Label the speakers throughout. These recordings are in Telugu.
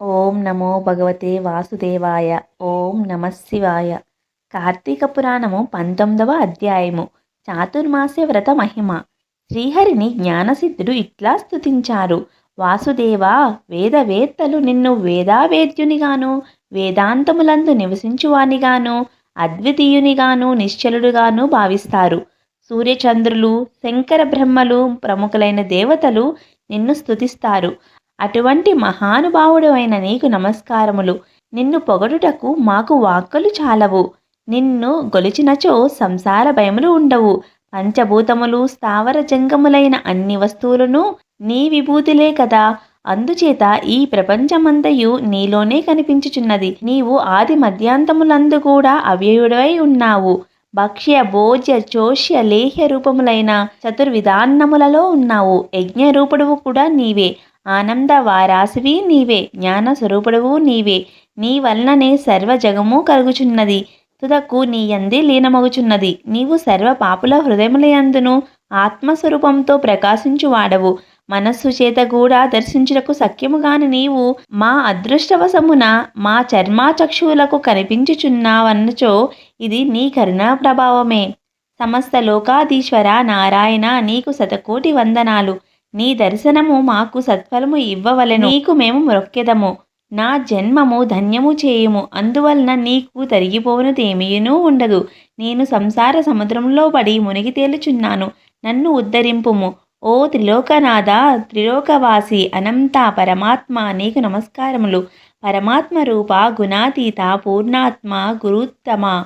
Speaker 1: ఓం నమో భగవతే వాసుదేవాయ. ఓం నమశివాయ కార్తీక పురాణము పంతొమ్మిదవ అధ్యాయము. చాతుర్మాస్య వ్రత మహిమ. శ్రీహరిని జ్ఞానసిద్ధుడు ఇట్లా స్థుతించారు వాసుదేవా వేదవేత్తలు నిన్ను వేదావేద్యునిగాను వేదాంతములందు నివసించువానిగాను అద్వితీయునిగాను నిశ్చలుడుగాను భావిస్తారు. సూర్యచంద్రులు శంకర బ్రహ్మలు ప్రముఖులైన దేవతలు నిన్ను స్తుతిస్తారు. అటువంటి మహానుభావుడు అయిన నీకు నమస్కారములు. నిన్ను పొగడుటకు మాకు వాక్కులు చాలవు. నిన్ను గొలిచినచో సంసార భయములు ఉండవు. పంచభూతములు స్థావర జంగములైన అన్ని వస్తువులను నీ విభూతిలే కదా. అందుచేత ఈ ప్రపంచమంతయు నీలోనే కనిపించుచున్నది. నీవు ఆది మధ్యాంతములందు కూడా అవ్యయుడై ఉన్నావు. భక్ష్య భోజ్య చోష్య లేహ్య రూపములైన చతుర్విధాన్నములలో ఉన్నావు. యజ్ఞ రూపుడువు కూడా నీవే. ఆనంద వారాసివి నీవే జ్ఞాన స్వరూపుడవు నీవే. నీ వలననే సర్వ జగము కలుగుచున్నది. తుదకు నీ యందే లీనమగుచున్నది. నీవు సర్వ పాపుల హృదయములయందును ఆత్మస్వరూపంతో ప్రకాశించువాడవు. మనస్సు చేత కూడా దర్శించుటకు సఖ్యముగాని నీవు మా అదృష్టవశమున మా చర్మాచక్షువులకు కనిపించుచున్నావన్నచో ఇది నీ కరుణా ప్రభావమే. సమస్త లోకాధీశ్వర నారాయణ నీకు శతకోటి వందనాలు. నీ దర్శనము మాకు సత్ఫలము ఇవ్వవలెను. నీకు మేము మొక్కెదము. నా జన్మము ధన్యము చేయుము. అందువలన నీకు తరిగిపోవునదేమీనూ ఉండదు. నేను సంసార సముద్రంలో పడి మునిగి తేలుచున్నాను. నన్ను ఉద్ధరింపుము. ఓ త్రిలోకనాథ త్రిలోకవాసి అనంత పరమాత్మ నీకు నమస్కారములు. పరమాత్మ రూప గుణాతీత పూర్ణాత్మ గురుత్తమ.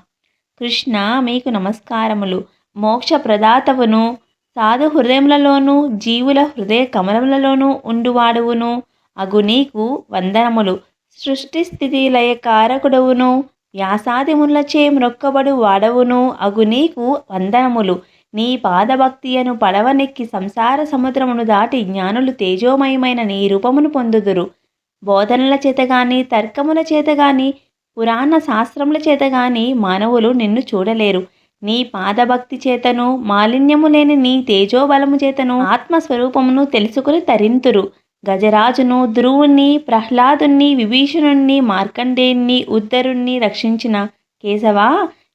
Speaker 1: కృష్ణ మీకు నమస్కారములు. మోక్ష ప్రదాతవును. సాధు హృదయములలోనూ జీవుల హృదయ కమలములలోనూ ఉండువాడువును. అగు నీకు వందనములు. సృష్టి స్థితి లయ కారకుడవును వ్యాసాదిములచే మ్రొక్కబడు వాడవును అగు నీకు వందనములు. నీ పాదభక్తియను పడవనెక్కి సంసార సముద్రమును దాటి జ్ఞానులు తేజోమయమైన నీ రూపమును పొందుదురు. బోధనల చేత గాని తర్కముల చేత గాని పురాణ శాస్త్రముల చేత గాని మానవులు నిన్ను చూడలేరు. నీ పాదభక్తి చేతను మాలిన్యము లేని నీ తేజోబలము చేతను ఆత్మస్వరూపమును తెలుసుకుని తరింతురు. గజరాజును ధ్రువుణ్ణి ప్రహ్లాదుణ్ణి విభీషణుణ్ణి మార్కండేయుణ్ణి ఉద్దరుణ్ణి రక్షించిన కేశవా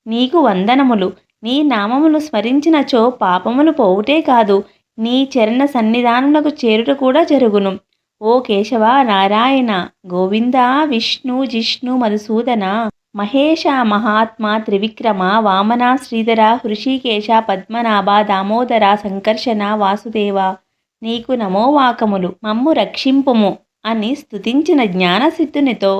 Speaker 1: నీకు వందనములు. నీ నామములు స్మరించినచో పాపములు పోవుటే కాదు. నీ చరణ సన్నిధానములకు చేరుట కూడా జరుగును. ఓ కేశవ నారాయణ గోవింద విష్ణు జిష్ణు మధుసూదన? మహేష మహాత్మ త్రివిక్రమ వామన శ్రీధర హృషికేశ పద్మనాభ దామోదర సంకర్షణ వాసుదేవ నీకు నమోవాకములు మమ్ము రక్షింపుము అని స్తుతించిన జ్ఞానసిద్ధునితో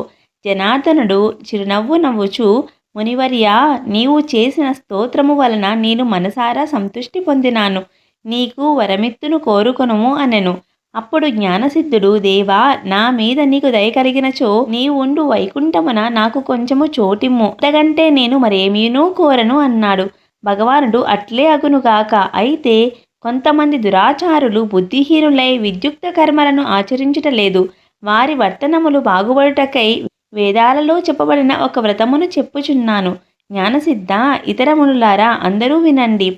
Speaker 1: జనార్దనుడు చిరునవ్వు నవ్వుచు మునివర్యా నీవు చేసిన స్తోత్రము వలన నేను మనసారా సంతృష్టి పొందినాను నీకు వరమిత్తును కోరుకొనుము అనెను. అప్పుడు జ్ఞానసిద్ధుడు దేవా నా మీద నీకు దయ కలిగినచో నీ ఉండు వైకుంఠమున నాకు కొంచెము చోటిమ్ము. అంతకంటే నేను మరేమీనూ కోరను అన్నాడు. భగవానుడు అట్లే అగునుగాక. అయితే కొంతమంది దురాచారులు బుద్ధిహీనులై విద్యుక్త కర్మలను ఆచరించుటలేదు వారి వర్తనములు బాగుపడుటకై వేదాలలో చెప్పబడిన ఒక వ్రతమును చెప్పుచున్నాను. జ్ఞానసిద్ధ ఇతర మునులారా అందరూ వినండి.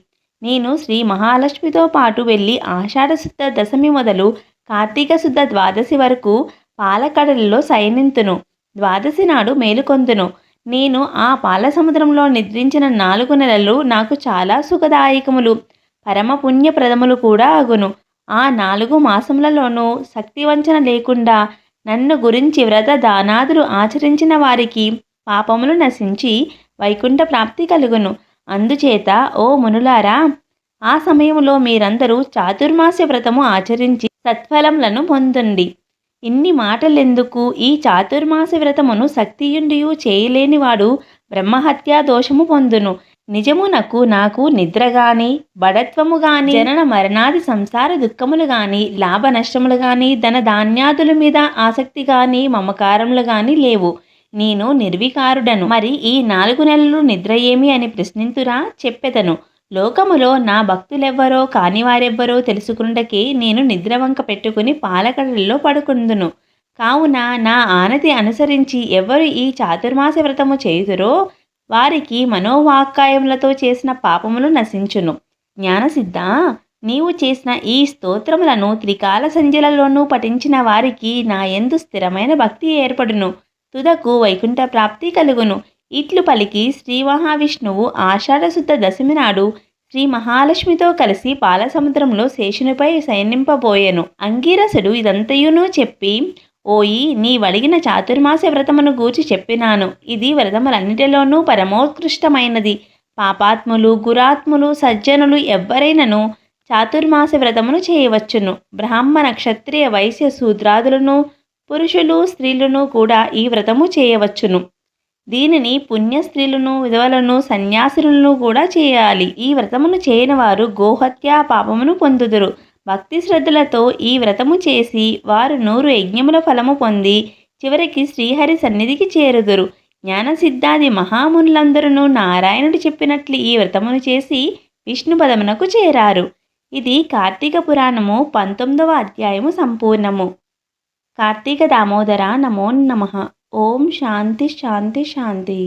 Speaker 1: నేను శ్రీ మహాలక్ష్మితో పాటు వెళ్ళి ఆషాఢశుద్ధ దశమి మొదలు కార్తీక శుద్ధ ద్వాదశి వరకు పాలకడలిలో శయనింతును. ద్వాదశి నాడు మేలుకొందును. నేను ఆ పాల సముద్రంలో నిద్రించిన నాలుగు నెలలు నాకు చాలా సుఖదాయకములు. పరమ పుణ్యప్రదములు కూడా అగును. ఆ నాలుగు మాసములలోనూ శక్తివంచన లేకుండా నన్ను గురించి వ్రత దానాదులు ఆచరించిన వారికి పాపములు నశించి వైకుంఠ ప్రాప్తి కలుగును. అందుచేత ఓ మునులారా ఆ సమయంలో మీరందరూ చాతుర్మాస్య వ్రతము ఆచరించి సత్ఫలములను పొందండి. ఇన్ని మాటలెందుకు? ఈ చాతుర్మాస వ్రతమును శక్తియుండియు చేయలేనివాడు బ్రహ్మహత్యా దోషము పొందును. నిజమునకు నాకు నిద్ర గాని బడత్వము గాని జనన మరణాది సంసార దుఃఖములు గాని లాభ నష్టములు గాని ధన ధాన్యాదుల మీద ఆసక్తి గాని మమకారములు గాని లేవు. నేను నిర్వికారుడను. మరి ఈ నాలుగు నెలలు నిద్ర ఏమి అని ప్రశ్నింతురా చెప్పెదను. లోకములో నా భక్తులెవ్వరో కానివారెవ్వరో తెలుసుకుండకి నేను నిద్రవంక పెట్టుకుని పాలకడల్లో పడుకుందును. కావున నా ఆనతి అనుసరించి ఎవరు ఈ చాతుర్మాస వ్రతము చేయుదురో వారికి మనోవాక్కాయములతో చేసిన పాపములు నశించును. జ్ఞానసిద్ధ నీవు చేసిన ఈ స్తోత్రములను త్రికాల సంధ్యలలోనూ పఠించిన వారికి నా ఎందు స్థిరమైన భక్తి ఏర్పడును. తుదకు వైకుంఠ ప్రాప్తి కలుగును. ఇట్లు పలికి శ్రీ మహావిష్ణువు ఆషాఢశుద్ధ దశమి నాడు శ్రీ మహాలక్ష్మితో కలిసి పాలసముద్రంలో శేషునిపై శయనింపబోయెను. అంగీరసుడు ఇదంతయును చెప్పి ఓయి నీ వడిగిన చాతుర్మాస వ్రతమును గూర్చి చెప్పినాను. ఇది వ్రతములన్నిటిలోనూ పరమోత్కృష్టమైనది. పాపాత్ములు గురాత్ములు సజ్జనులు ఎవ్వరైనను చాతుర్మాస వ్రతమును చేయవచ్చును. బ్రాహ్మణ క్షత్రియ వైశ్య శూద్రాదులను పురుషులు స్త్రీలను కూడా ఈ వ్రతము చేయవచ్చును. దీనిని పుణ్య స్త్రీలను విధవలను సన్యాసులను కూడా చేయాలి. ఈ వ్రతమును చేయని వారు గోహత్య పాపమును పొందుదురు. భక్తి శ్రద్ధలతో ఈ వ్రతము చేసి వారు నూరు యజ్ఞముల ఫలము పొంది చివరికి శ్రీహరి సన్నిధికి చేరుదురు. జ్ఞానసిద్ధాది మహామునులందరూ నారాయణుడు చెప్పినట్లు ఈ వ్రతమును చేసి విష్ణు పదమునకు చేరారు. ఇది కార్తీక పురాణము పంతొమ్మిదవ అధ్యాయము సంపూర్ణము. కార్తీక దామోదర నమో నమ. ఓం శాంతి శాంతి శాంతి.